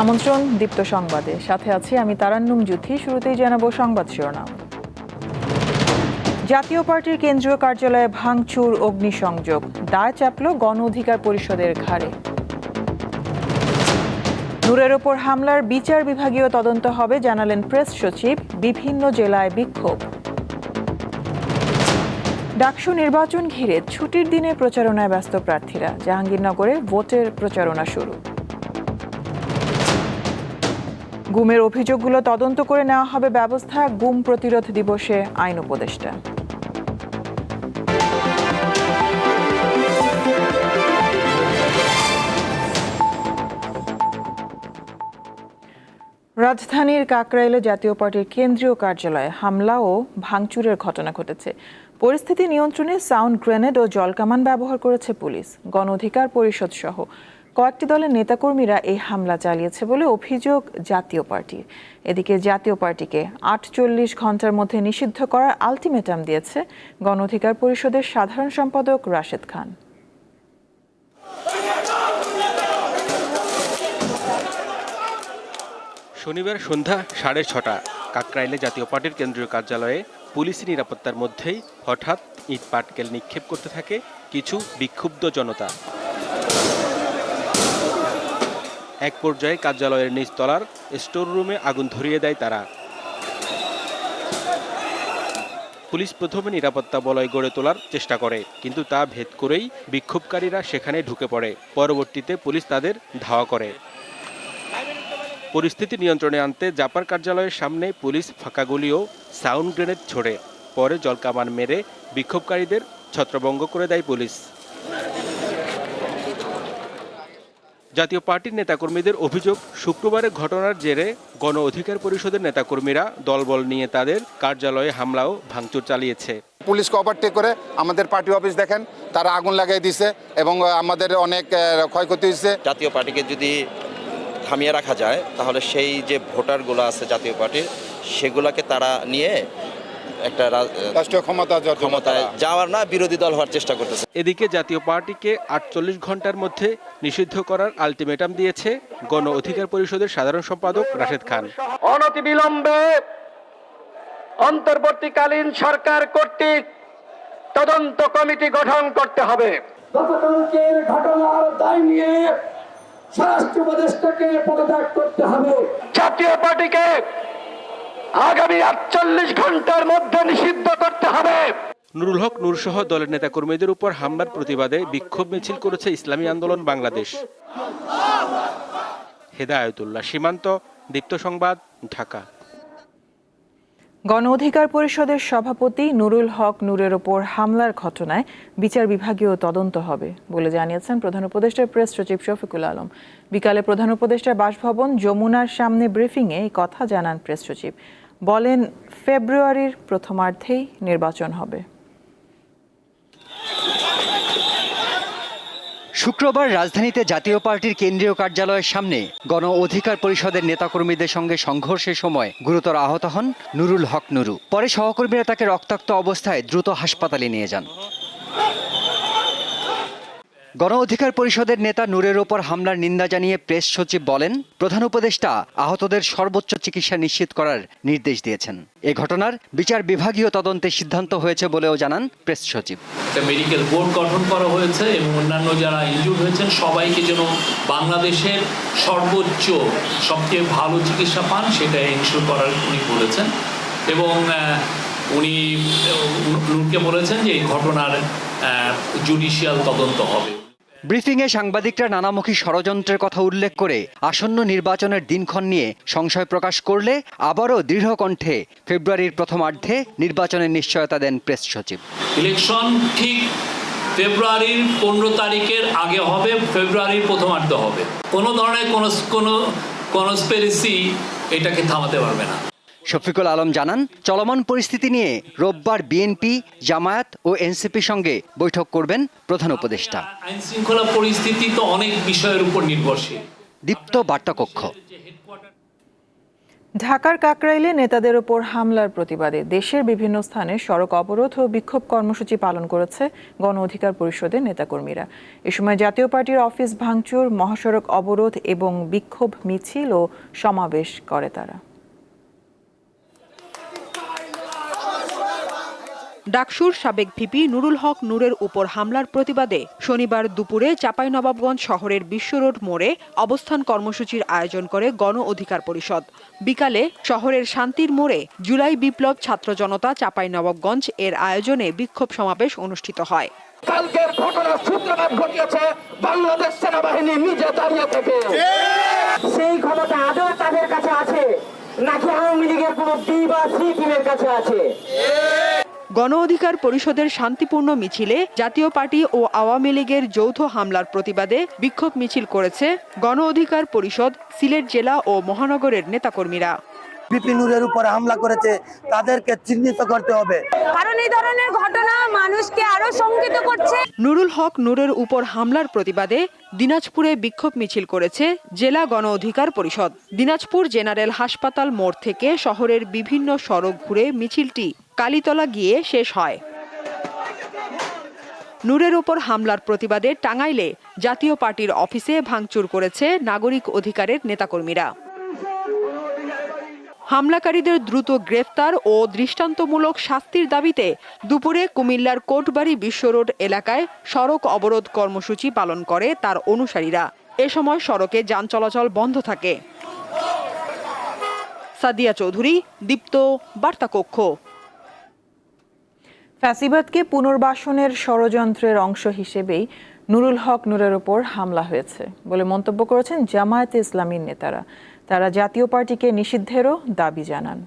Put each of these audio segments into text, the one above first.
আমন্ত্রণ দীপ্ত সংবাদে। সাথে আছি আমি তারান্নুম জুথি শুরুতেই জানাব সংবাদ শিরোনাম। জাতীয় পার্টির কেন্দ্রীয় কার্যালয়ে ভাঙচুর, অগ্নিসংযোগ। দায় চাপল গণ অধিকার পরিষদের ঘাড়ে। নূরের ওপর হামলার বিচার বিভাগীয় তদন্ত হবে, জানালেন প্রেস সচিব, বিভিন্ন জেলায় বিক্ষোভ। ডাকসু নির্বাচন ঘিরে ছুটির দিনে প্রচারণায় ব্যস্ত প্রার্থীরা। জাহাঙ্গীরনগরে ভোটের প্রচারণা শুরু। গুমের অভিযোগগুলো তদন্ত করে নেওয়া হবে ব্যবস্থা গুম প্রতিরোধ দিবসে আইন উপদেষ্টা। রাজধানীর কাকরাইলে জাতীয় পার্টির কেন্দ্রীয় কার্যালয়ে হামলা ও ভাঙচুরের ঘটনা ঘটেছে। পরিস্থিতি নিয়ন্ত্রণে সাউন্ড গ্রেনেড ও জলকামান ব্যবহার করেছে পুলিশ গণ অধিকার পরিষদ সহ। কয়েকটি দলের নেতাকর্মীরা এই হামলা চালিয়েছে বলে অভিযোগ জাতীয় পার্টির। এদিকে জাতীয় পার্টিকে আটচল্লিশ ঘণ্টার মধ্যে নিষিদ্ধ করার আলটিমেটাম দিয়েছে গণ অধিকার পরিষদের সাধারণ সম্পাদক রাশেদ খান। শনিবার সন্ধ্যা সাড়ে ছটা, কাকরাইলে জাতীয় পার্টির কেন্দ্রীয় কার্যালয়ে পুলিশি নিরাপত্তার মধ্যেই হঠাৎ ইট পাটকেল নিক্ষেপ করতে থাকে কিছু বিক্ষুব্ধ জনতা। এক পর্যায়ে কার্যালয়ের নিচতলার স্টোর রুমে আগুন ধরিয়ে দেয় তারা। পুলিশ প্রথমে নিরাপত্তা বলয় গড়ে তোলার চেষ্টা করে, কিন্তু তা ভেদ করেই বিক্ষোভকারীরা সেখানে ঢুকে পড়ে। পরবর্তীতে পুলিশ তাদের ধাওয়া করে। পরিস্থিতি নিয়ন্ত্রণে আনতে জাপার কার্যালয়ের সামনে পুলিশ ফাঁকা গুলি ও সাউন্ড গ্রেনেড ছোড়ে। পরে জলকামান মেরে বিক্ষোভকারীদের ছত্রভঙ্গ করে দেয় পুলিশ। জাতীয় পার্টির নেতাকর্মীদের অভিযোগ শুক্রবারের ঘটনার জেরে গণ অধিকার পরিষদের নেতাকর্মীরা দলবল নিয়ে তাদের কার্যালয়ে হামলা ও ভাঙচুর চালিয়েছে। পুলিশকে ওভারটেক করে আমাদের পার্টি অফিস দেখেন তারা আগুন লাগাই দিছে এবং আমাদের অনেক ক্ষয়ক্ষতি হয়েছে। জাতীয় পার্টিকে যদি থামিয়ে রাখা যায় তাহলে সেই যে ভোটারগুলো আছে জাতীয় পার্টির সেগুলোকে তারা নিয়ে একটা রাষ্ট্রীয় ক্ষমতা ক্ষমতায় যাওয়ার না বিরোধী দল হওয়ার চেষ্টা করতেছে। এদিকে জাতীয় পার্টিকে আটচল্লিশ ঘণ্টার মধ্যে নিষিদ্ধ করার আলটিমেটাম দিয়েছে গণ অধিকার পরিষদের সাধারণ সম্পাদক রাশেদ খান। অনতিবিলম্বে অন্তর্বর্তীকালীন সরকার কর্তৃক তদন্ত কমিটি গঠন করতে হবে। গতকালকের ঘটনার দায় নিয়ে স্বরাষ্ট্র উপদেষ্টাকে পদত্যাগ করতে হবে। জাতীয় পার্টিকে আগামী আটচল্লিশ ঘণ্টার মধ্যে নিষিদ্ধ করতে হবে। নুরুল হক নূরসহ দলের নেতাকর্মীদের উপর হামলার প্রতিবাদে বিক্ষোভ মিছিল করেছে ইসলামী আন্দোলন বাংলাদেশ। হেদায়তুল্লাহ সীমান্ত দীপ্ত সংবাদ ঢাকা। গণ অধিকার পরিষদের সভাপতি নুরুল হক নূরের ওপর হামলার ঘটনায় বিচার বিভাগীয় তদন্ত হবে বলে জানিয়েছেন প্রধান উপদেষ্টার প্রেস সচিব শফিকুল আলম। বিকালে প্রধান উপদেষ্টার বাসভবন যমুনার সামনে ব্রিফিংয়ে এই কথা জানান প্রেস সচিব। বলেন, ফেব্রুয়ারির প্রথমার্ধেই নির্বাচন হবে। শুক্রবার রাজধানীতে জাতীয় পার্টির কেন্দ্রীয় কার্যালয়ের সামনে গণ অধিকার পরিষদের নেতাকর্মীদের সঙ্গে সংঘর্ষের সময় গুরুতর আহত হন নুরুল হক নুরু। পরে সহকর্মীরা তাকে রক্তাক্ত অবস্থায় দ্রুত হাসপাতালে নিয়ে যান। গণ অধিকার পরিষদের নেতা নূরের ওপর হামলার নিন্দা জানিয়ে প্রেস সচিব বলেন, প্রধান উপদেষ্টা আহতদের সর্বোচ্চ চিকিৎসা নিশ্চিত করার নির্দেশ দিয়েছেন। এ ঘটনার বিচার বিভাগীয় তদন্তের সিদ্ধান্ত হয়েছে বলেও জানান প্রেস সচিব। মেডিকেল বোর্ড গঠন করা হয়েছে এবং অন্যান্য যারা ইনজুর হয়েছেন, সবাইকে যেন বাংলাদেশের সর্বোচ্চ, সবচেয়ে ভালো চিকিৎসা পান, সেটা এনশোর করার উনি বলেছেন। এবং উনি বলেছেন যে এই ঘটনার জুডিশিয়াল তদন্ত হবে। ব্রিফিংয়ে সাংবাদিকরা নানামুখী ষড়যন্ত্রের কথা উল্লেখ করে আসন্ন নির্বাচনের দিনক্ষণ নিয়ে সংশয় প্রকাশ করলে আবারও দৃঢ় কণ্ঠে ফেব্রুয়ারির প্রথমার্ধে নির্বাচনের নিশ্চয়তা দেন প্রেস সচিব। ইলেকশন ঠিক ফেব্রুয়ারির পনেরো তারিখের আগে হবে, ফেব্রুয়ারির প্রথমার্ধ হবে। কোনো ধরনের কোনো কোনো কনস্পেরেসি এটাকে থামাতে পারবে না। শফিকুল আলম জানান চলমান পরিস্থিতি নিয়ে রোববার বিএনপি জামায়াত ও এনসিপির সঙ্গে বৈঠক করবেন প্রধান উপদেষ্টা। আইন শৃঙ্খলা পরিস্থিতি তো অনেক বিষয়ের উপর নির্ভরশীল। দীপ্ত বার্তাকক্ষ। ঢাকার কাকরাইলে নেতাদের ওপর হামলার প্রতিবাদে দেশের বিভিন্ন স্থানে সড়ক অবরোধ ও বিক্ষোভ কর্মসূচি পালন করেছে গণ অধিকার পরিষদের নেতাকর্মীরা। এ সময় জাতীয় পার্টির অফিস ভাঙচুর মহাসড়ক অবরোধ এবং বিক্ষোভ মিছিল ও সমাবেশ করে তারা। ডাকসুর সাবেক ভিপি নুরুল হক নূরের উপর হামলার প্রতিবাদে শনিবার দুপুরে চাঁপাইনবাবগঞ্জ শহরের বিশ্ব রোড মোড়ে অবস্থান কর্মসূচির আয়োজন করে গণ অধিকার পরিষদ। বিকালে শহরের শান্তির মোড়ে জুলাই বিপ্লব ছাত্র জনতা চাঁপাইনবাবগঞ্জ এর আয়োজনে বিক্ষোভ সমাবেশ অনুষ্ঠিত হয়। কালকের ঘটনার সূত্রপাত ঘটিয়েছে বাংলাদেশ সেনাবাহিনী নিজে দাঁড়িয়ে থেকে। সেই ক্ষমতা আদৌ তাদের কাছে আছে? নাকি আওয়ামী লীগের কোনো বি বা সি টিমের কাছে আছে? গণ অধিকার পরিষদের শান্তিপূর্ণ মিছিলে জাতীয় পার্টি ও আওয়ামী লীগের যৌথ হামলার প্রতিবাদে বিক্ষোভ মিছিল করেছে গণ অধিকার পরিষদ সিলেট জেলা ও মহানগরের নেতাকর্মীরা। বিপিনুরের উপর হামলা করেছে তাদেরকে চিহ্নিত করতে হবে। কারণ এই ধরনের ঘটনা মানুষকে আরও শঙ্কিত করছে। নুরুল হক নূরের উপর হামলার প্রতিবাদে দিনাজপুরে বিক্ষোভ মিছিল করেছে জেলা গণ অধিকার পরিষদ। দিনাজপুর জেনারেল হাসপাতাল মোড় থেকে শহরের বিভিন্ন সড়ক ঘুরে মিছিলটি কালীতলা গিয়ে শেষ হয়। নূরের ওপর হামলার প্রতিবাদে টাঙ্গাইলে জাতীয় পার্টির অফিসে ভাঙচুর করেছে নাগরিক অধিকারের নেতাকর্মীরা। হামলাকারীদের দ্রুত গ্রেফতার ও দৃষ্টান্তমূলক শাস্তির দাবিতে দুপুরে কুমিল্লার কোটবাড়ি বিশ্ব রোড এলাকায় সড়ক অবরোধ কর্মসূচি পালন করে তার অনুসারীরা। এ সময় সড়কে যান চলাচল বন্ধ থাকে। সাদিয়া চৌধুরী, দীপ্ত, বার্তাকক্ষ। ফ্যাসিবাদকে পুনর্বাসনের ষড়যন্ত্রের অংশ হিসেবেই নুরুল হক নূরের ওপর হামলা হয়েছে বলে মন্তব্য করেছেন জামায়াতে ইসলামীর নেতারা। তারা জাতীয় পার্টিকে নিষিদ্ধেরও দাবি জানান।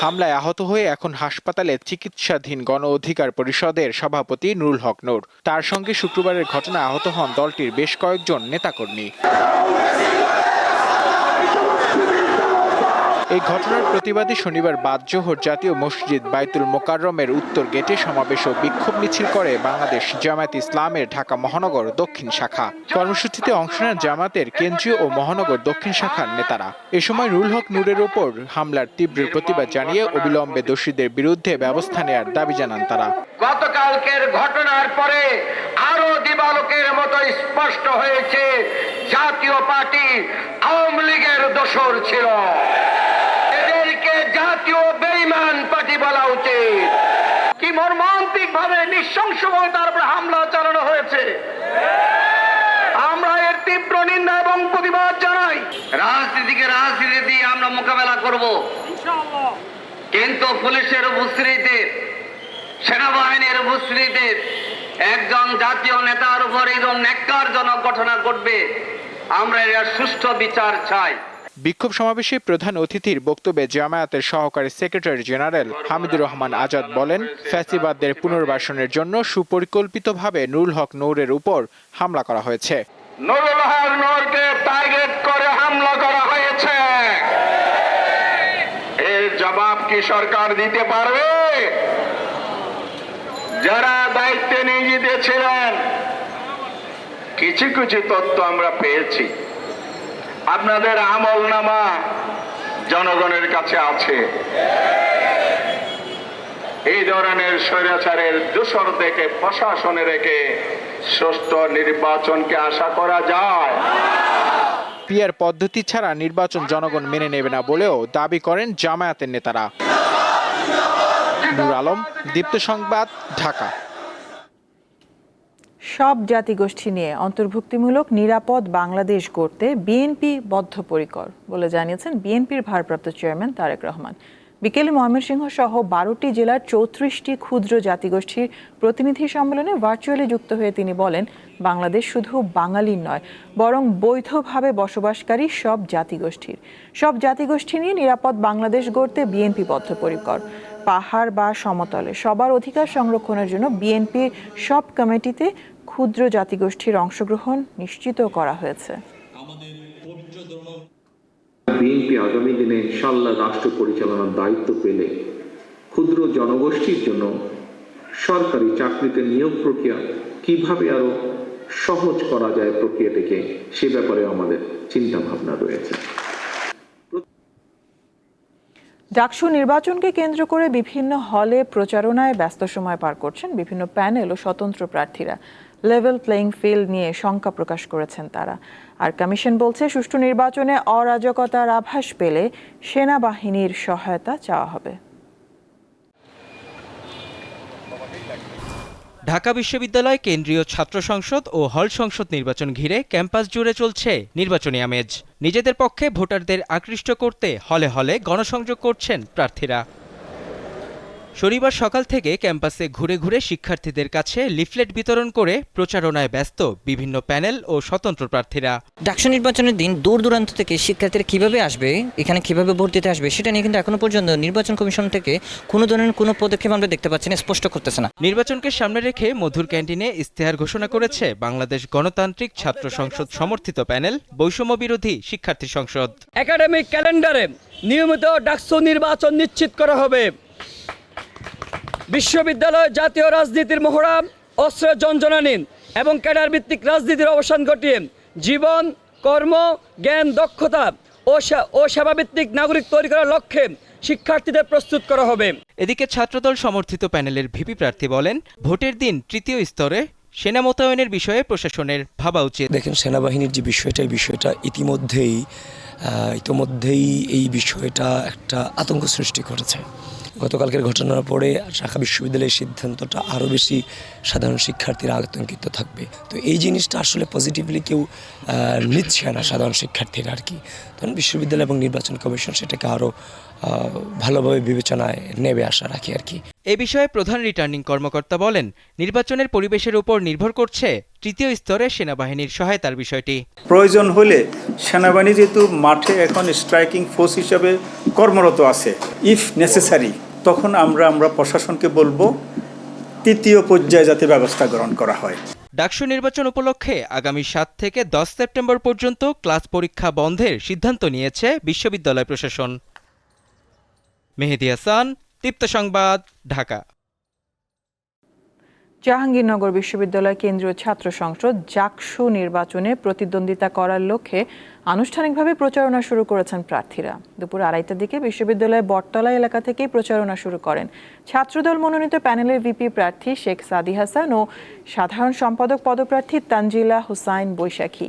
হামলায় আহত হয়ে এখন হাসপাতালে চিকিৎসাধীন গণ অধিকার পরিষদের সভাপতি নুরুল হক নূর। তার সঙ্গে শুক্রবারের ঘটনায় আহত হন দলটির বেশ কয়েকজন নেতাকর্মী। এই ঘটনার প্রতিবাদে শনিবার বাদ জোহর জাতীয় মসজিদ বাইতুল মোকাররমের উত্তর গেটে সমাবেশ ও বিক্ষোভ মিছিল করে বাংলাদেশ জামায়াত ইসলামের ঢাকা মহানগর দক্ষিণ শাখা। কর্মসূচিতে অংশ নেন জামাতের কেন্দ্রীয় ও মহানগর দক্ষিণ শাখার নেতারা। এ সময় রুল হক নূরের ওপর হামলার তীব্র প্রতিবাদ জানিয়ে অবিলম্বে দোষীদের বিরুদ্ধে ব্যবস্থা নেয়ার দাবি জানান তারা। গতকালকের ঘটনার পরে আরও দিবালোকের মতো স্পষ্ট হয়েছে, জাতীয় পার্টি আওয়ামী লীগের দোসর ছিল। জাতীয় বেইমান পার্টি বলা উচিত। কি মর্মান্তিক ভাবে নৃশংস ভাবে তার উপরে হামলা চালানো হয়েছে? আমরা এর তীব্র নিন্দা এবং প্রতিবাদ জানাই। রাজনীতিকে রাজনীতি দিয়ে আমরা মোকাবেলা করব। কিন্তু পুলিশের উপস্থিতিতে সেনাবাহিনীর উপস্থিতিতে একজন জাতীয় নেতার উপর এই ন্যাক্কারজনক ঘটনা ঘটবে। আমরা এর সুষ্ঠু বিচার চাই। বিক্ষোভ সমাবেশে প্রধান অতিথির বক্তব্যে জামায়াতের সহকারী সেক্রেটারি জেনারেল হামিদুর রহমান আজাদ বলেন, ফ্যাসিবাদদের পুনর্বাসনের জন্য সুপরিকল্পিতভাবে নুরুল হক নূরের উপর হামলা করা হয়েছে। নুরুল হক নূরকে টার্গেট করে হামলা করা হয়েছে। এর জবাব কি সরকার দিতে পারবে? যারা দায়িত্বে নিয়োজিত ছিলেন, কিছু কিছু তথ্য আমরা পেয়েছি। আপনাদের আমল নামা জনগণের কাছে আছে। এই ধরনের স্বৈরাচারের দূষণ থেকে প্রশাসনে রেখে সুষ্ঠু নির্বাচনকে আশা করা যায়। পিয়ার পদ্ধতি ছাড়া নির্বাচন জনগণ মেনে নেবে না বলেও দাবি করেন জামায়াতের নেতারা। নূর আলম, দীপ্ত সংবাদ, ঢাকা। সব জাতিগোষ্ঠী নিয়ে অন্তর্ভুক্তিমূলক নিরাপদ বাংলাদেশ গড়তে বিএনপি বদ্ধপরিকর বলে জানিয়েছেন বিএনপির ভারপ্রাপ্ত চেয়ারম্যান তারেক রহমান। বিকেলে ময়মনসিংহ সহ বারোটি জেলার চৌত্রিশটি ক্ষুদ্র জাতিগোষ্ঠীর প্রতিনিধি সম্মেলনে ভার্চুয়ালি যুক্ত হয়ে তিনি বলেন, বাংলাদেশ শুধু বাঙালির নয়, বরং বৈধভাবে বসবাসকারী সব জাতিগোষ্ঠীর। সব জাতিগোষ্ঠী নিয়ে নিরাপদ বাংলাদেশ গড়তে বিএনপি বদ্ধপরিকর। পাহাড় বা সমতলে সবার অধিকার সংরক্ষণের জন্য বিএনপির সব কমিটিতে ক্ষুদ্র জাতিগোষ্ঠীর অংশগ্রহণ নিশ্চিত করা হয়েছে। বিএনপি আগামী দিনে ইনশাল্লাহ রাষ্ট্র পরিচালনার দায়িত্ব পেলে ক্ষুদ্র জনগোষ্ঠীর জন্য সরকারি চাকরিতে নিয়োগ প্রক্রিয়া কীভাবে আরও সহজ করা যায় প্রক্রিয়াটিকে সে ব্যাপারে আমাদের চিন্তা ভাবনা রয়েছে। ডাকসু নির্বাচনকে কেন্দ্র করে বিভিন্ন হলে প্রচারণায় ব্যস্ত সময় পার করছেন বিভিন্ন প্যানেল ও স্বতন্ত্র প্রার্থীরা। লেভেল প্লেইং ফিল্ড নিয়ে শঙ্কা প্রকাশ করেছেন তারা। আর কমিশন বলছে, সুষ্ঠু নির্বাচনে অরাজকতার আভাস পেলে সেনাবাহিনীর সহায়তা চাওয়া হবে। ঢাকা বিশ্ববিদ্যালয় কেন্দ্রীয় ছাত্র সংসদ ও হল সংসদ নির্বাচন ঘিরে ক্যাম্পাস জুড়ে চলছে নির্বাচনী আমেজ। নিজেদের পক্ষে ভোটারদের আকৃষ্ট করতে হলে হলে গণসংযোগ করছেন প্রার্থীরা। শনিবার সকাল থেকে ক্যাম্পাসে ঘুরে ঘুরে শিক্ষার্থীদের কাছে লিফলেট বিতরণ করে প্রচারণায় ব্যস্ত বিভিন্ন প্যানেল ও স্বতন্ত্র প্রার্থীরা। ডাকসু নির্বাচনের দিন দূর দূরান্ত থেকে শিক্ষার্থীরা কীভাবে আসবে এখানে কীভাবে ভোট দিতে আসবে সেটা নিয়ে কিন্তু এখনও পর্যন্ত নির্বাচন কমিশন থেকে কোনো ধরনের কোনো পদক্ষেপ আমরা দেখতে পাচ্ছি না স্পষ্ট করতেছে না। নির্বাচনকে সামনে রেখে মধুর ক্যান্টিনে ইস্তেহার ঘোষণা করেছে বাংলাদেশ গণতান্ত্রিক ছাত্র সংসদ সমর্থিত প্যানেল বৈষম্য বিরোধী শিক্ষার্থী সংসদ। একাডেমিক ক্যালেন্ডারে নিয়মিত ডাকসু নির্বাচন নিশ্চিত করা হবে। বিশ্ববিদ্যালয় জাতীয় রাজনীতির মহড়া অস্ত্র যঞ্জনানীন এবং ক্যাডার ভিত্তিক রাজনীতির অবসান ঘটিয়ে জীবন কর্ম জ্ঞান দক্ষতা ও সে- ও সেবাভিত্তিক নাগরিক তৈরি করার লক্ষ্যে শিক্ষার্থীদের প্রস্তুত করা হবে। এদিকে ছাত্রদল সমর্থিত প্যানেলের ভিপি প্রার্থী বলেন ভোটের দিন তৃতীয় স্তরে সেনা মোতায়েনের বিষয়ে প্রশাসনের ভাবা উচিত। দেখেন সেনাবাহিনীর যে বিষয়টা এই বিষয়টা ইতিমধ্যেই ইতিমধ্যেই এই বিষয়টা একটা আতঙ্ক সৃষ্টি করেছে। গতকালকের ঘটনার পরে ঢাকা বিশ্ববিদ্যালয়ের সিদ্ধান্তটা আরও বেশি সাধারণ শিক্ষার্থীরা আতঙ্কিত থাকবে। তো এই জিনিসটা আসলে পজিটিভলি কেউ নিচ্ছে না সাধারণ শিক্ষার্থীরা আর কি। তখন বিশ্ববিদ্যালয় এবং নির্বাচন কমিশন সেটাকে আরও ভালোভাবে বিবেচনায় নেবে আশা রাখি আর কি। এ বিষয়ে প্রধান রিটার্নিং কর্মকর্তা বলেন নির্বাচনের পরিবেশের উপর নির্ভর করছে তৃতীয় স্তরে সেনাবাহিনীর সহায়তার বিষয়টি। প্রয়োজন হলে সেনাবাহিনী যেহেতু মাঠে এখন স্ট্রাইকিং ফোর্স হিসাবে কর্মরত আছে ইফ নেসেসারি তখন আমরা আমরা প্রশাসনকে বলব তৃতীয় পর্যায়ে যাতে ব্যবস্থা গ্রহণ করা হয়। ডাকসু নির্বাচন উপলক্ষে আগামী সাত থেকে দশ সেপ্টেম্বর পর্যন্ত ক্লাস পরীক্ষা বন্ধের সিদ্ধান্ত নিয়েছে বিশ্ববিদ্যালয় প্রশাসন। মেহেদি হাসান তৃপ্ত সংবাদ, ঢাকা। জাহাঙ্গীরনগর বিশ্ববিদ্যালয় কেন্দ্রীয় ছাত্র সংসদ জাকসু নির্বাচনে প্রতিদ্বন্দ্বিতা করার লক্ষ্যে আনুষ্ঠানিকভাবে প্রচারণা শুরু করেছেন প্রার্থীরা। দুপুর আড়াইটার দিকে বিশ্ববিদ্যালয়ের বটতলা এলাকা থেকেই প্রচারণা শুরু করেন। ছাত্রদল মনোনীত প্যানেলের ভিপি প্রার্থী শেখ সাদি হাসান ও সাধারণ সম্পাদক পদপ্রার্থী তানজিলা হুসাইন বৈশাখী।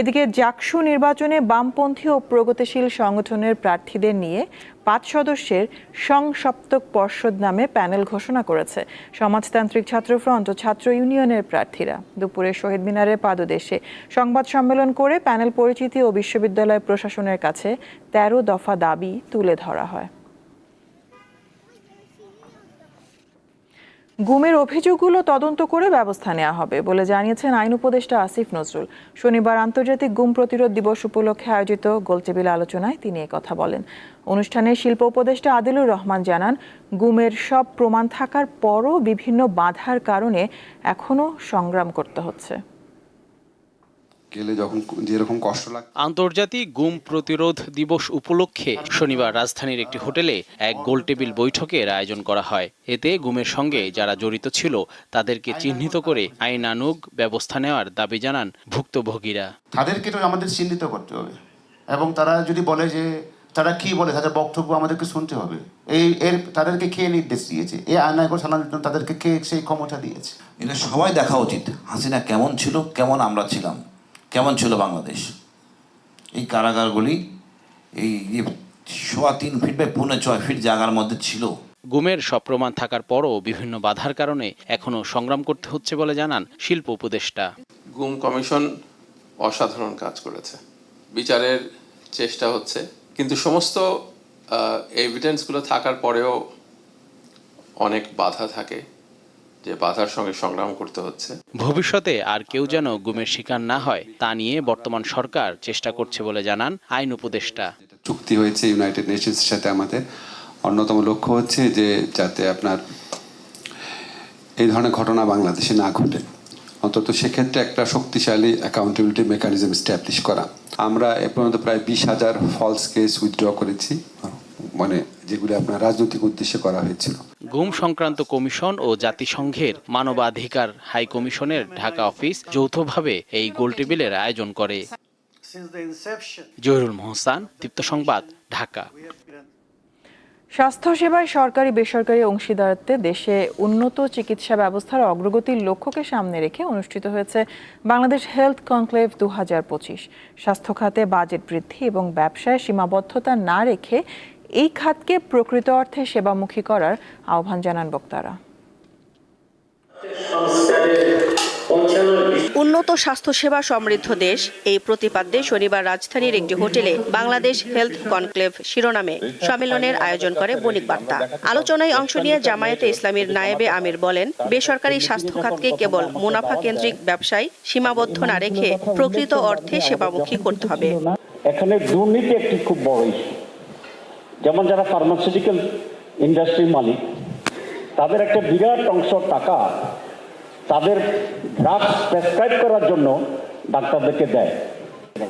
এদিকে জাকসু নির্বাচনে বামপন্থী ও প্রগতিশীল সংগঠনের প্রার্থীদের নিয়ে পাঁচ সদস্যের সংসপ্তক পর্ষদ নামে প্যানেল ঘোষণা করেছে সমাজতান্ত্রিক ছাত্র ফ্রন্ট ও ছাত্র ইউনিয়নের প্রার্থীরা। দুপুরে শহীদ মিনারের পাদদেশে সংবাদ সম্মেলন করে প্যানেল পরিচিতি ও বিশ্ববিদ্যালয় প্রশাসনের কাছে তেরো দফা দাবি তুলে ধরা হয়। গুমের অভিযোগগুলো তদন্ত করে ব্যবস্থা নেওয়া হবে বলে জানিয়েছেন আইন উপদেষ্টা আসিফ নজরুল। শনিবার আন্তর্জাতিক গুম প্রতিরোধ দিবস উপলক্ষে আয়োজিত গোলটেবিল আলোচনায় তিনি কথা বলেন। অনুষ্ঠানে শিল্প উপদেষ্টা আদিলুর রহমান জানান, গুমের সব প্রমাণ থাকার পরও বিভিন্ন বাধার কারণে এখনও সংগ্রাম করতে হচ্ছে। গেলে যখন যেরকম কষ্ট লাগে আন্তর্জাতিক গুম প্রতিরোধ দিবস উপলক্ষে শনিবার রাজধানীর একটি হোটেলে এক গোলটেবিল বৈঠকের আয়োজন করা হয়। এতে গুমের সঙ্গে যারা জড়িত ছিল তাদেরকে চিহ্নিত করে আইনানুগ ব্যবস্থা নেওয়ার দাবি জানান ভুক্তভোগীরা। তাদেরকে তো আমাদের চিহ্নিত করতে হবে। এবং তারা যদি বলে যে তারা কি বলে তাদের বক্তব্য আমাদেরকে শুনতে হবে। এই এর তাদেরকে কে নির্দেশ দিয়েছে? এই আয়নায় করে জন্য তাদেরকে কে সেই ক্ষমতা দিয়েছে? এটা সবাই দেখা উচিত হাসিনা কেমন ছিল কেমন আমরা ছিলাম। কেমন ছিল বাংলাদেশ? এই কারাগারগুলি এই যে সোয়া তিন ফিট বা পৌনে ছয় ফিট জায়গার মধ্যে ছিল। গুমের সব প্রমাণ থাকার পরও বিভিন্ন বাধার কারণে এখনও সংগ্রাম করতে হচ্ছে বলে জানান শিল্প উপদেষ্টা। গুম কমিশন অসাধারণ কাজ করেছে। বিচারের চেষ্টা হচ্ছে। কিন্তু সমস্ত এভিডেন্সগুলো থাকার পরেও অনেক বাধা থাকে। যে বাধার সঙ্গে সংগ্রাম করতে হচ্ছে। ভবিষ্যতে আর কেউ যেন গুমের শিকার না হয় তা নিয়ে বর্তমান সরকার চেষ্টা করছে বলে জানান আইন উপদেষ্টা। চুক্তি হয়েছে ইউনাইটেড নেশনসের সাথে আমাদের। অন্যতম লক্ষ্য হচ্ছে যে যাতে আপনার এই ধরনের ঘটনা বাংলাদেশে না ঘটে। অন্তত সেক্ষেত্রে একটা শক্তিশালী অ্যাকাউন্টেবিলিটি মেকানিজম স্ট্যাবলিশ করা। আমরা এ পর্যন্ত প্রায় বিশ হাজার ফলস কেস উইথড্র করেছি। মানে যেগুলি আপনার রাজনৈতিক উদ্দেশ্যে করা হয়েছিল। গুম সংক্রান্ত কমিশন ও জাতিসংঘের মানবাধিকার হাই কমিশনের ঢাকা অফিস যৌথভাবে এই গোলটেবিলের আয়োজন করে। জহিরুল মোহসান দীপ্ত সংবাদ ঢাকা। স্বাস্থ্যসেবায় সরকারি বেসরকারি অংশীদারত্বে দেশে উন্নত চিকিৎসা ব্যবস্থার অগ্রগতির লক্ষ্যকে সামনে রেখে অনুষ্ঠিত হয়েছে বাংলাদেশ হেলথ কনক্লেভ দু হাজার পঁচিশ। স্বাস্থ্য খাতে বাজেট বৃদ্ধি এবং ব্যবসায় সীমাবদ্ধতা না রেখে এই খাতকে প্রকৃত অর্থে সেবামুখী করার আহ্বান জানান বক্তারা। উন্নত স্বাস্থ্যসেবা সমৃদ্ধ দেশ এই প্রতিপাদ্যে শনিবার রাজধানীর একটি হোটেলে বাংলাদেশ হেলথ কনক্লেভ শিরোনামে সম্মেলনের আয়োজন করে বণিক বার্তা। আলোচনায় অংশ নিয়ে জামায়াতে ইসলামীর নায়েবে আমির বলেন বেসরকারি স্বাস্থ্য খাতকে কেবল মুনাফা কেন্দ্রিক ব্যবসায় সীমাবদ্ধ না রেখে প্রকৃত অর্থে সেবামুখী করতে হবে। এখানে দুর্নীতি একটি খুব বড় ইস্যু যেমন যারা ফার্মাসিউটিক্যাল ইন্ডাস্ট্রির মালিক তাদের একটা বিরাট অংশ টাকা তাদের ড্রাগস প্রেসক্রাইব করার জন্য ডাক্তারদেরকে দেয়।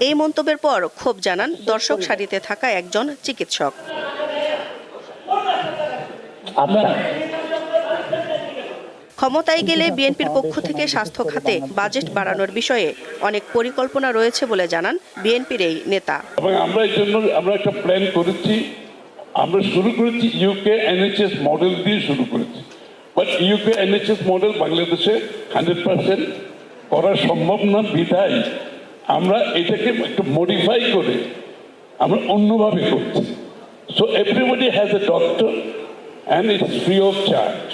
এই মন্তব্যের পর ক্ষোভ জানান দর্শক সারিতে থাকা একজন চিকিৎসক। আচ্ছা। ক্ষমতায় গেলে বিএনপির পক্ষ থেকে স্বাস্থ্য খাতে বাজেট বাড়ানোর বিষয়ে অনেক পরিকল্পনা রয়েছে বলে জানান বিএনপির এই নেতা। আমরা এই জন্য আমরা একটা প্ল্যান করেছি আমরা শুরু করেছি ইউকে এনএইচএস মডেল দিয়ে শুরু করেছি। বাট ইউকে এনএইচএস মডেল বাংলাদেশে হান্ড্রেড পার্সেন্ট করা সম্ভব না, বিধায় আমরা এটাকে একটু মডিফাই করে আমরা অন্যভাবে করছি। So everybody has a doctor and it's free of charge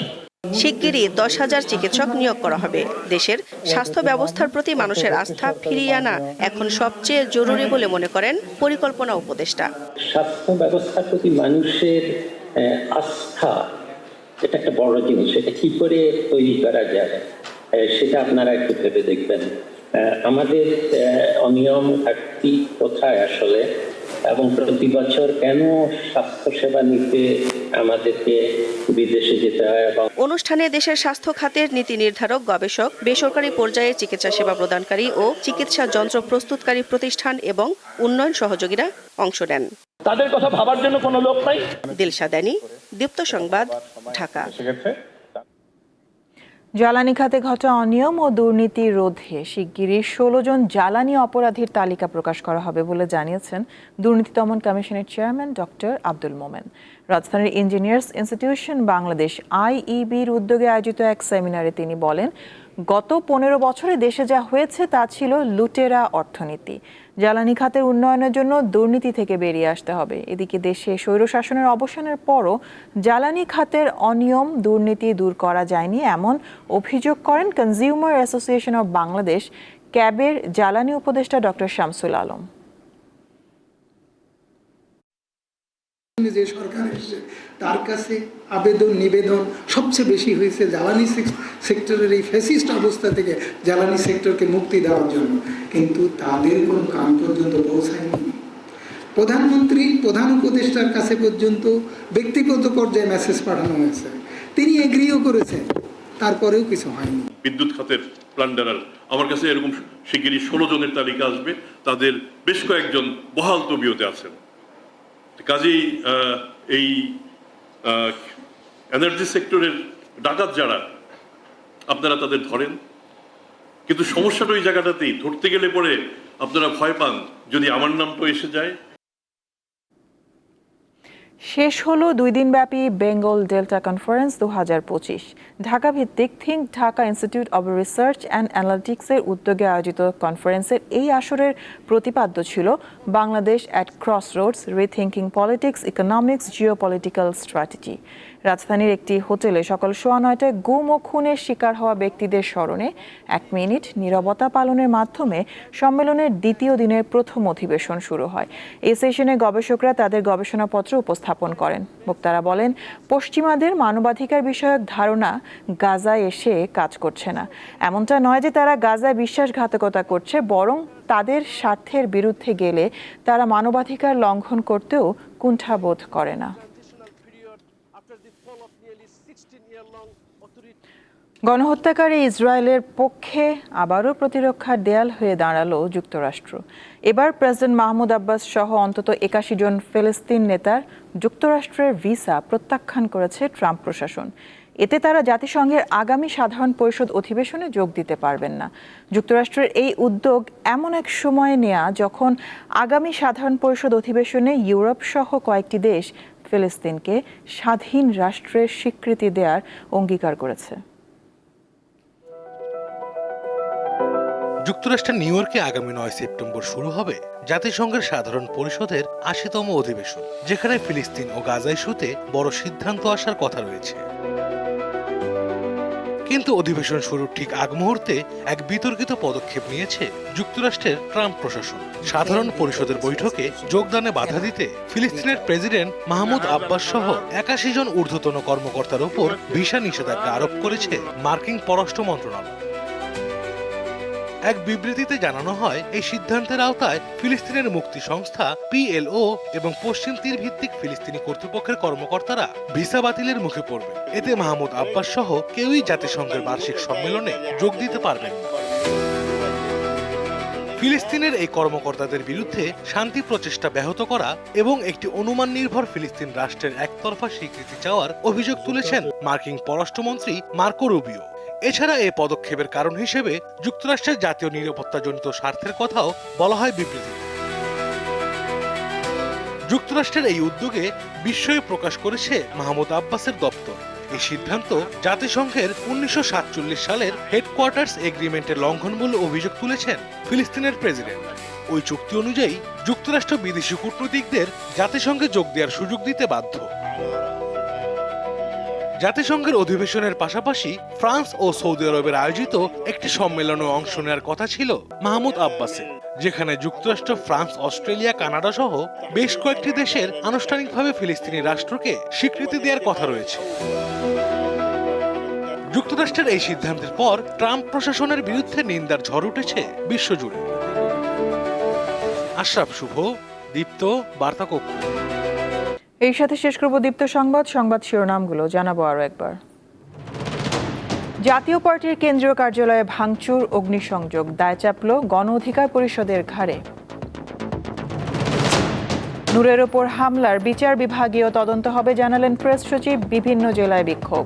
শিগগিরই দশ হাজার চিকিৎসক নিয়োগ করা হবে। দেশের স্বাস্থ্য ব্যবস্থার প্রতি মানুষের আস্থা ফিরিয়ে আনা এখন সবচেয়ে জরুরি বলে মনে করেন পরিকল্পনা উপদেষ্টা। স্বাস্থ্য ব্যবস্থার প্রতি মানুষের আস্থা, এটা একটা বড় জিনিস। এটা কি করে তৈরি করা যায় সেটা আপনারা একটু ভেবে দেখবেন। আমাদের অনিয়ম ঘাটতি কোথায় আসলে? এবং প্রতি বছর কেন স্বাস্থ্য সেবা নিতে আমাদেরকে বিদেশে যেতে হয় এবং অনুষ্ঠানে দেশের স্বাস্থ্য খাতের নীতি নির্ধারক গবেষক বেসরকারি পর্যায়ে চিকিৎসা সেবা প্রদানকারী ও চিকিৎসা যন্ত্র প্রস্তুতকারী প্রতিষ্ঠান এবং উন্নয়ন সহযোগীরা অংশ নেন। তাদের কথা ভাবার জন্য কোনো লোক নাই? দিলশাদানি দীপ্ত সংবাদ ঢাকা। জ্বালানি খাতে ঘটা অনিয়ম ও দুর্নীতি রোধে শিগগিরই ষোলো জন জ্বালানি অপরাধীর তালিকা প্রকাশ করা হবে বলে জানিয়েছেন দুর্নীতি দমন কমিশনের চেয়ারম্যান ডক্টর আব্দুল মোমেন। রাজধানীর ইঞ্জিনিয়ার্স ইনস্টিটিউশন বাংলাদেশ আইইবির উদ্যোগে আয়োজিত এক সেমিনারে তিনি বলেন, গত পনেরো বছরে দেশে যা হয়েছে তা ছিল লুটেরা অর্থনীতি। জ্বালানি খাতের উন্নয়নের জন্য দুর্নীতি থেকে বেরিয়ে আসতে হবে। এদিকে দেশে স্বৈরশাসনের অবসানের পরও জ্বালানি খাতের অনিয়ম দুর্নীতি দূর করা যায়নি এমন অভিযোগ করেন কনজিউমার অ্যাসোসিয়েশন অব বাংলাদেশ ক্যাবের জ্বালানি উপদেষ্টা ডক্টর শামসুল আলম। যে সরকার এসেছে, তার কাছে আবেদন, নিবেদন সবচেয়ে বেশি হয়েছে জ্বালানি সেক্টরের এই ফ্যাসিস্ট অবস্থা থেকে জ্বালানি সেক্টরকে মুক্তি দেওয়ার জন্য। কিন্তু তাদের কোনো কাম পর্যন্ত পৌঁছায়নি। প্রধানমন্ত্রী, প্রধান উপদেষ্টার কাছে পর্যন্ত ব্যক্তিগত পর্যায়ে মেসেজ পাঠানো হয়েছে। তিনি এগ্রিও করেছেন, তারপরেও কিছু হয়নি। বিদ্যুৎ খাতের প্লান্ডারার আমার কাছে এরকম শিগগিরই ষোলো জনের তালিকা আসবে, তাদের বেশ কয়েকজন বহাল তবিয়তে আছেন। কাজেই এই এনার্জি সেক্টরের ডাকাত যারা, আপনারা তাদের ধরেন। কিন্তু সমস্যাটা ওই জায়গাটাতেই, ধরতে গেলে পরে আপনারা ভয় পান যদি আমার নামটা এসে যায়। শেষ হলো দুই দিনব্যাপী বেঙ্গল ডেল্টা কনফারেন্স দু হাজার পঁচিশ। ঢাকা ভিত্তিক think Dhaka institute of research and অ্যানালিটিক্সের উদ্যোগে আয়োজিত কনফারেন্সের এই আসরের প্রতিপাদ্য ছিল Bangladesh at crossroads rethinking politics, economics geopolitical strategy. রাজধানীর একটি হোটেলে সকাল সোয়া নয়টায় গুম ও খুনের শিকার হওয়া ব্যক্তিদের স্মরণে এক মিনিট নীরবতা পালনের মাধ্যমে সম্মেলনের দ্বিতীয় দিনের প্রথম অধিবেশন শুরু হয়। এই সেশনে গবেষকরা তাদের গবেষণাপত্র উপস্থাপন করেন। বক্তারা বলেন, পশ্চিমাদের মানবাধিকার বিষয়ক ধারণা গাজায় এসে কাজ করছে না। এমনটা নয় যে তারা গাজায় বিশ্বাসঘাতকতা করছে, বরং তাদের স্বার্থের বিরুদ্ধে গেলে তারা মানবাধিকার লঙ্ঘন করতেও কুণ্ঠাবোধ করে না। গণহত্যাকারী ইসরায়েলের পক্ষে আবারও প্রতিরক্ষার দেয়াল হয়ে দাঁড়াল যুক্তরাষ্ট্র। এবার প্রেসিডেন্ট মাহমুদ আব্বাস সহ অন্তত একাশি জন ফিলিস্তিন নেতার যুক্তরাষ্ট্রের ভিসা প্রত্যাখ্যান করেছে ট্রাম্প প্রশাসন। এতে তারা জাতিসংঘের আগামী সাধারণ পরিষদ অধিবেশনে যোগ দিতে পারবেন না। যুক্তরাষ্ট্রের এই উদ্যোগ এমন এক সময়ে নেয়া যখন আগামী সাধারণ পরিষদ অধিবেশনে ইউরোপ সহ কয়েকটি দেশ ফিলিস্তিনকে স্বাধীন রাষ্ট্রের স্বীকৃতি দেওয়ার অঙ্গীকার করেছে। যুক্তরাষ্ট্রের নিউ ইয়র্কে আগামী নয় সেপ্টেম্বর শুরু হবে জাতিসংঘের সাধারণ পরিষদের আশিতম অধিবেশন, যেখানে ফিলিস্তিন ও গাজা ইস্যুতে বড় সিদ্ধান্ত আসার কথা রয়েছে। কিন্তু অধিবেশন শুরুর ঠিক আগ মুহূর্তে এক বিতর্কিত পদক্ষেপ নিয়েছে যুক্তরাষ্ট্রের ট্রাম্প প্রশাসন। সাধারণ পরিষদের বৈঠকে যোগদানে বাধা দিতে ফিলিস্তিনের প্রেসিডেন্ট মাহমুদ আব্বাস সহ একাশি জন ঊর্ধ্বতন কর্মকর্তার উপর ভিসা নিষেধাজ্ঞা আরোপ করেছে মার্কিন পররাষ্ট্র মন্ত্রণালয়। এক বিবৃতিতে জানানো হয়, এই সিদ্ধান্তের আওতায় ফিলিস্তিনের মুক্তি সংস্থা পিএলও এবং পশ্চিম তীর ভিত্তিক ফিলিস্তিনি কর্তৃপক্ষের কর্মকর্তারা ভিসা বাতিলের মুখে পড়বে এতে মাহমুদ আব্বাস সহ কেউই জাতিসংঘের বার্ষিক সম্মেলনে যোগ দিতে পারবেন ফিলিস্তিনের এই কর্মকর্তাদের বিরুদ্ধে শান্তি প্রচেষ্টা ব্যাহত করা এবং একটি অনুমান নির্ভর ফিলিস্তিন রাষ্ট্রের একতরফা স্বীকৃতি চাওয়ার অভিযোগ তুলেছেন মার্কিন পররাষ্ট্রমন্ত্রী মার্কো রুবিও। এছাড়া এই পদক্ষেপের কারণ হিসেবে যুক্তরাষ্ট্রের জাতীয় নিরাপত্তাজনিত স্বার্থের কথাও বলা হয় বিবৃতিতে। যুক্তরাষ্ট্রের এই উদ্যোগে বিস্ময় প্রকাশ করেছে মাহমুদ আব্বাসের দপ্তর। এই সিদ্ধান্ত জাতিসংঘের উনিশশো সাতচল্লিশ সালের হেডকোয়ার্টার্স এগ্রিমেন্টের লঙ্ঘন বলে অভিযোগ তুলেছেন ফিলিস্তিনের প্রেসিডেন্ট। ওই চুক্তি অনুযায়ী যুক্তরাষ্ট্র বিদেশি কূটনীতিকদের জাতিসংঘে যোগ দেওয়ার সুযোগ দিতে বাধ্য। জাতিসংঘের অধিবেশনের পাশাপাশি ফ্রান্স ও সৌদি আরবের আয়োজিত একটি সম্মেলনে অংশ নেওয়ার কথা ছিল মাহমুদ আব্বাসের, যেখানে যুক্তরাষ্ট্র, ফ্রান্স, অস্ট্রেলিয়া, কানাডা সহ বেশ কয়েকটি দেশের আনুষ্ঠানিকভাবে ফিলিস্তিনি রাষ্ট্রকে স্বীকৃতি দেওয়ার কথা রয়েছে। যুক্তরাষ্ট্রের এই সিদ্ধান্তের পর ট্রাম্প প্রশাসনের বিরুদ্ধে নিন্দার ঝড় উঠেছে বিশ্বজুড়ে। আশরাফ শুভ, দীপ্ত বার্তা কক্ষ এই সাথে শেষ করব দীপ্ত সংবাদ সংবাদ শিরোনামগুলো জানাব আরও একবার। জাতীয় পার্টির কেন্দ্রীয় কার্যালয়ে ভাঙচুর, অগ্নিসংযোগ, দায় চাপল গণ অধিকার পরিষদের ঘাড়ে। নূরের ওপর হামলার বিচার বিভাগীয় তদন্ত হবে, জানালেন প্রেস সচিব, বিভিন্ন জেলায় বিক্ষোভ।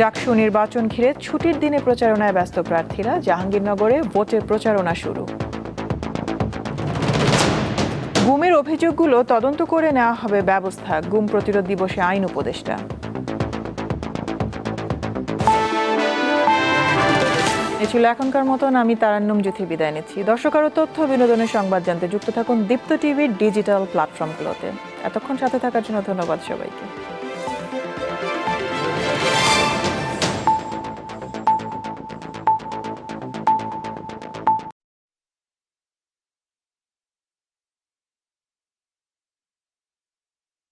ডাকসু নির্বাচন ঘিরে ছুটির দিনে প্রচারণায় ব্যস্ত প্রার্থীরা, জাহাঙ্গীরনগরে ভোটের প্রচারণা শুরু। গুমের অভিযোগগুলো তদন্ত করে নেওয়া হবে ব্যবস্থা। গুম প্রতিরোধ দিবসে আইন উপদেষ্টা। এ ছিল এখনকার মতন, আমি তারান্নুম জ্যোতি বিদায় নিচ্ছি। দর্শক আরও তথ্য, বিনোদনের সংবাদ জানতে যুক্ত থাকুন দীপ্ত টিভির ডিজিটাল প্ল্যাটফর্মগুলোতে। এতক্ষণ সাথে থাকার জন্য ধন্যবাদ সবাইকে।